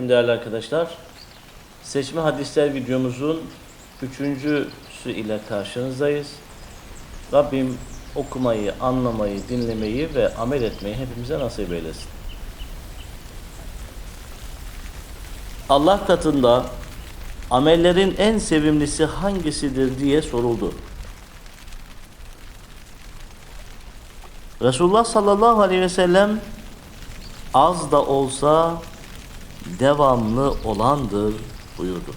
Aleyküm değerli arkadaşlar. Seçme hadisler videomuzun üçüncüsü ile karşınızdayız. Rabbim okumayı, anlamayı, dinlemeyi ve amel etmeyi hepimize nasip eylesin. Allah katında amellerin en sevimlisi hangisidir diye soruldu. Resulullah sallallahu aleyhi ve sellem az da olsa devamlı olandır buyurdu.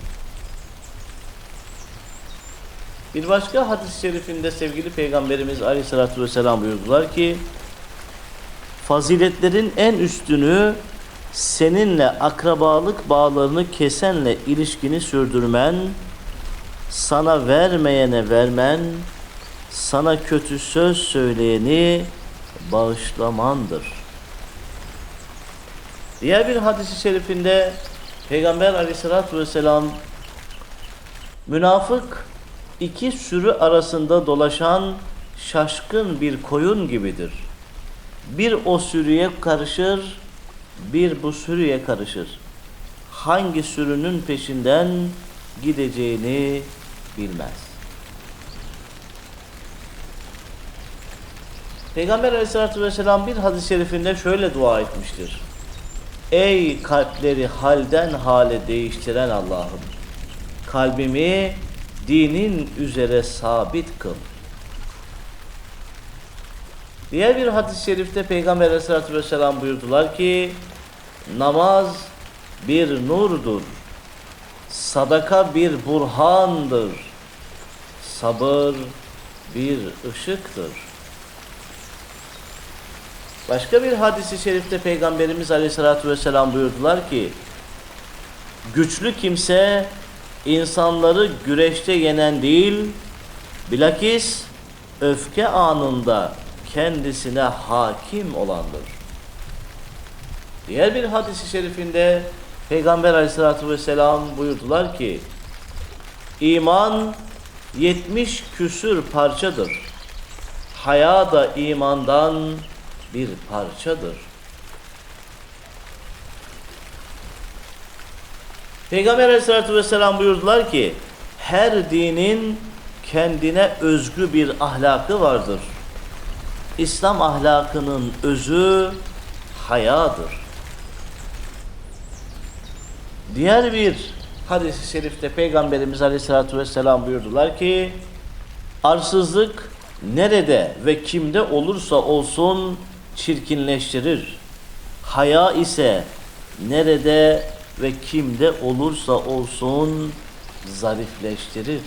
Bir başka hadis-i şerifinde sevgili Peygamberimiz aleyhissalatü vesselam buyurdular ki faziletlerin en üstünü seninle akrabalık bağlarını kesenle ilişkini sürdürmen, sana vermeyene vermen, sana kötü söz söyleyeni bağışlamandır. Diğer bir hadis-i şerifinde Peygamber aleyhissalatü vesselam münafık iki sürü arasında dolaşan şaşkın bir koyun gibidir. Bir o sürüye karışır, bir bu sürüye karışır. Hangi sürünün peşinden gideceğini bilmez. Peygamber aleyhissalatü vesselam bir hadis-i şerifinde şöyle dua etmiştir. Ey kalpleri halden hale değiştiren Allah'ım! Kalbimi dinin üzere sabit kıl. Diğer bir hadis-i şerifte Peygamber aleyhissalatü vesselam buyurdular ki namaz bir nurdur. Sadaka bir burhandır. Sabır bir ışıktır. Başka bir hadisi şerifte Peygamberimiz Aleyhisselatü Vesselam buyurdular ki güçlü kimse insanları güreşte yenen değil bilakis öfke anında kendisine hakim olandır. Diğer bir hadisi şerifinde Peygamber Aleyhisselatü Vesselam buyurdular ki iman 70 küsür parçadır. Haya da imandan bir parçadır. Peygamber aleyhissalatü vesselam buyurdular ki her dinin kendine özgü bir ahlakı vardır. İslam ahlakının özü hayadır. Diğer bir hadis-i şerifte Peygamberimiz Aleyhisselatü Vesselam buyurdular ki arsızlık nerede ve kimde olursa olsun çirkinleştirir. Haya ise nerede ve kimde olursa olsun zarifleştirir.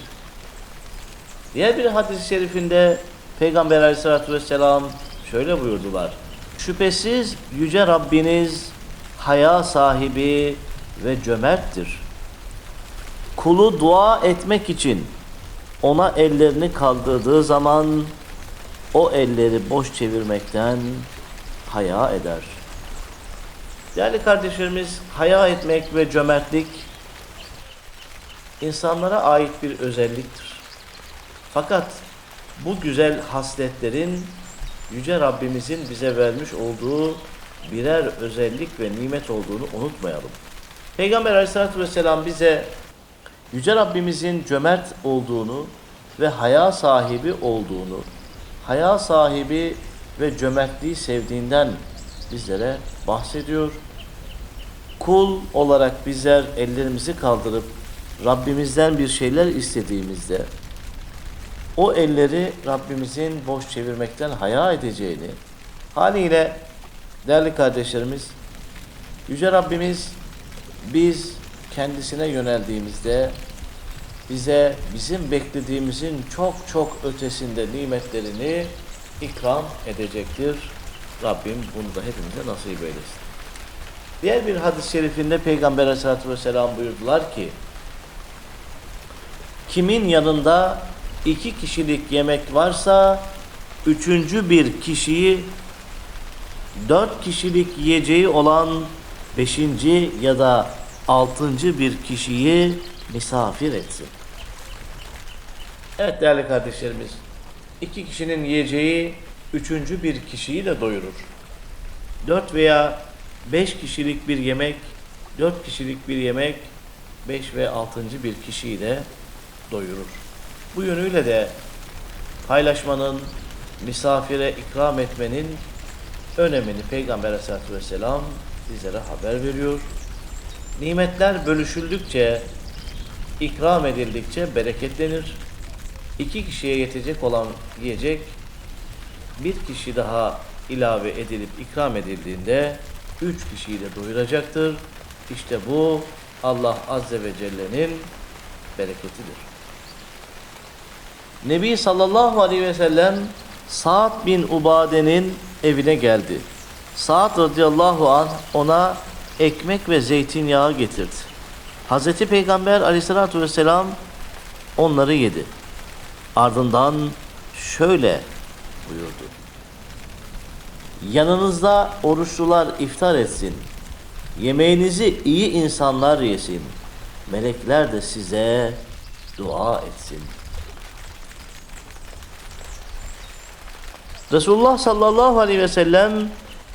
Diğer bir hadis-i şerifinde Peygamber aleyhissalatü vesselam şöyle buyurdular. Şüphesiz Yüce Rabbiniz haya sahibi ve cömerttir. Kulu dua etmek için ona ellerini kaldırdığı zaman o elleri boş çevirmekten haya eder. Değerli kardeşlerimiz, haya etmek ve cömertlik insanlara ait bir özelliktir. Fakat bu güzel hasletlerin Yüce Rabbimizin bize vermiş olduğu birer özellik ve nimet olduğunu unutmayalım. Peygamber aleyhissalatü vesselam bize Yüce Rabbimizin cömert olduğunu ve haya sahibi olduğunu, haya sahibi ve cömertliği sevdiğinden bizlere bahsediyor. Kul olarak bizler ellerimizi kaldırıp Rabbimizden bir şeyler istediğimizde o elleri Rabbimizin boş çevirmekten haya edeceğini haliyle değerli kardeşlerimiz Yüce Rabbimiz biz kendisine yöneldiğimizde bize bizim beklediğimizin çok çok ötesinde nimetlerini ikram edecektir. Rabbim bunu da hepimize nasip eylesin. Diğer bir hadis-i şerifinde Peygamber aleyhissalatü vesselam buyurdular ki kimin yanında iki kişilik yemek varsa üçüncü bir kişiyi dört kişilik yiyeceği olan beşinci ya da altıncı bir kişiyi misafir etsin. Evet değerli kardeşlerimiz, iki kişinin yiyeceği üçüncü bir kişiyi de doyurur. Dört veya beş kişilik bir yemek dört kişilik bir yemek beş ve altıncı bir kişiyi de doyurur. Bu yönüyle de paylaşmanın, misafire ikram etmenin önemini Peygamber Aleyhisselatü Vesselam bizlere haber veriyor. Nimetler bölüşüldükçe, ikram edildikçe bereketlenir. İki kişiye yetecek olan yiyecek bir kişi daha ilave edilip ikram edildiğinde üç kişiyi de doyuracaktır. İşte bu Allah Azze ve Celle'nin bereketidir. Nebi sallallahu aleyhi ve sellem Sa'd bin Ubade'nin evine geldi. Sa'd radıyallahu anh ona ekmek ve zeytinyağı getirdi. Hazreti Peygamber aleyhissalatü vesselam onları yedi. Ardından şöyle buyurdu. Yanınızda oruçlular iftar etsin. Yemeğinizi iyi insanlar yesin. Melekler de size dua etsin. Resulullah sallallahu aleyhi ve sellem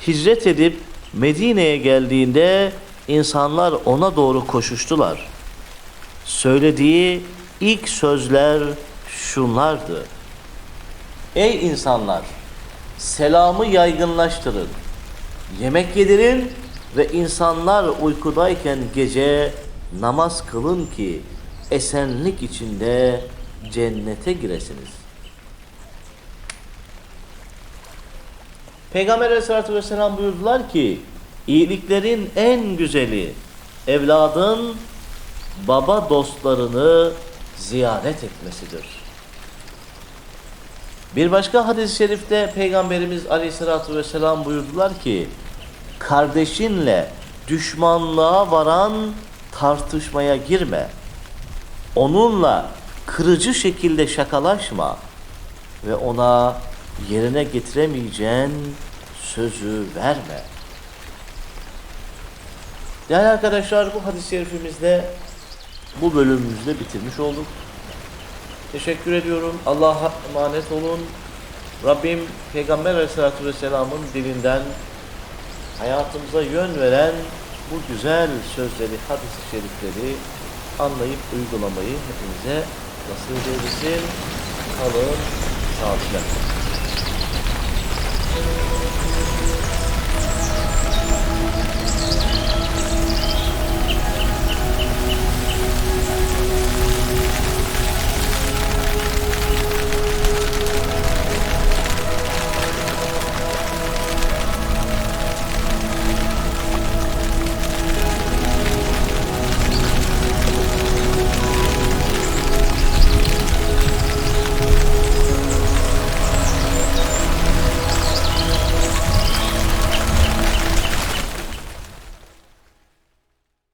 hicret edip Medine'ye geldiğinde insanlar ona doğru koşuştular. Söylediği ilk sözler şunlardı. Ey insanlar! Selamı yaygınlaştırın. Yemek yedirin ve insanlar uykudayken gece namaz kılın ki esenlik içinde cennete giresiniz. Peygamber aleyhissalatü vesselam buyurdular ki iyiliklerin en güzeli evladın baba dostlarını ziyaret etmesidir. Bir başka hadis-i şerifte Peygamberimiz Aleyhisselatü Vesselam buyurdular ki kardeşinle düşmanlığa varan tartışmaya girme. Onunla kırıcı şekilde şakalaşma ve ona yerine getiremeyeceğin sözü verme. Değerli arkadaşlar bu hadis-i şerifimizde bu bölümümüzde bitirmiş olduk. Teşekkür ediyorum. Allah'a emanet olun. Rabbim Peygamber Aleyhisselatü Vesselam'ın dilinden hayatımıza yön veren bu güzel sözleri, hadis-i şerifleri anlayıp uygulamayı hepimize nasip eylesin. Kalın, sağlıcakla.